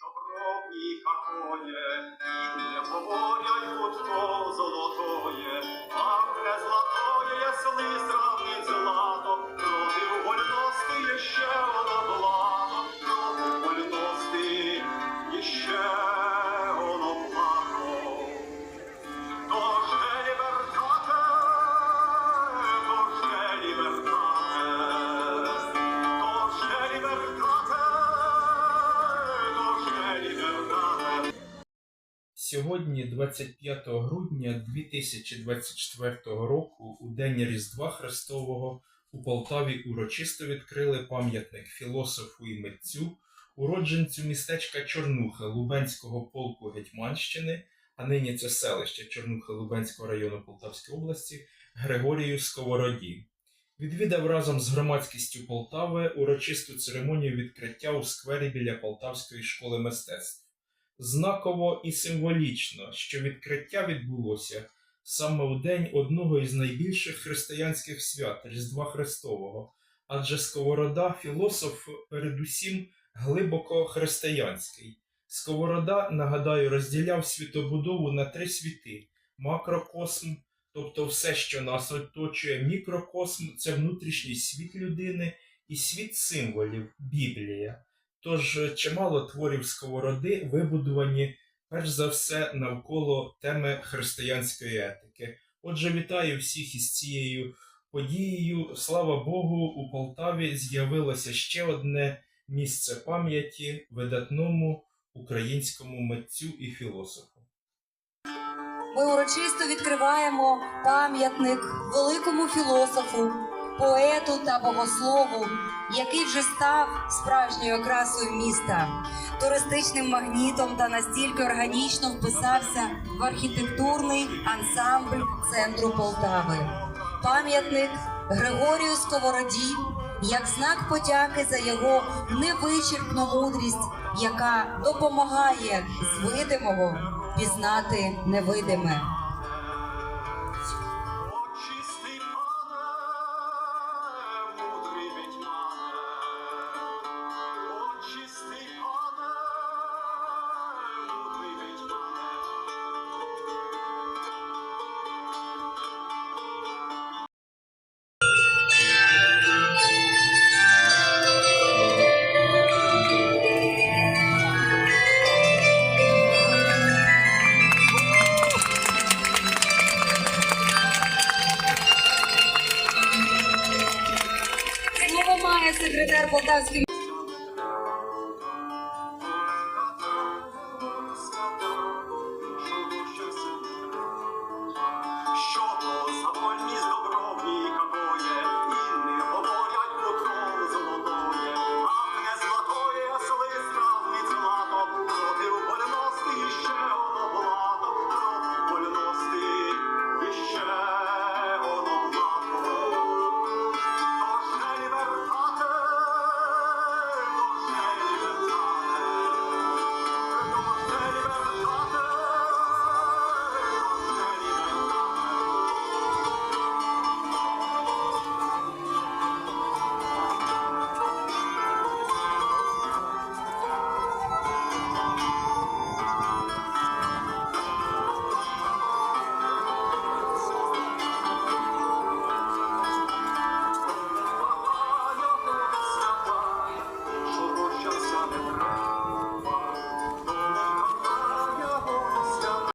Добро и какое, и не говорят, то золотое, а Сьогодні, 25 грудня 2024 року, у день Різдва Христового, у Полтаві урочисто відкрили пам'ятник філософу і митцю, уродженцю містечка Чорнуха Лубенського полку Гетьманщини, а нині це селище Чорнуха Лубенського району Полтавської області, Григорію Сковороді. Відвідав разом з громадськістю Полтави урочисту церемонію відкриття у сквері біля Полтавської школи мистецтв. Знаково і символічно, що відкриття відбулося саме у день одного із найбільших християнських свят Різдва Христового, адже Сковорода філософ передусім глибоко християнський. Сковорода, нагадаю, розділяв світобудову на три світи: макрокосм, тобто все, що нас оточує, мікрокосм це внутрішній світ людини, і світ символів Біблія. Тож чимало творів сковороди вибудовані перш за все навколо теми християнської етики. Отже, вітаю всіх із цією подією. Слава Богу, у Полтаві з'явилося ще одне місце пам'яті видатному українському митцю і філософу. Ми урочисто відкриваємо пам'ятник великому філософу, поету та богослову, який вже став справжньою окрасою міста, туристичним магнітом та настільки органічно вписався в архітектурний ансамбль центру Полтави. Пам'ятник Григорію Сковороді як знак подяки за його невичерпну мудрість, яка допомагає з видимого пізнати невидиме. Secretário Fantástico.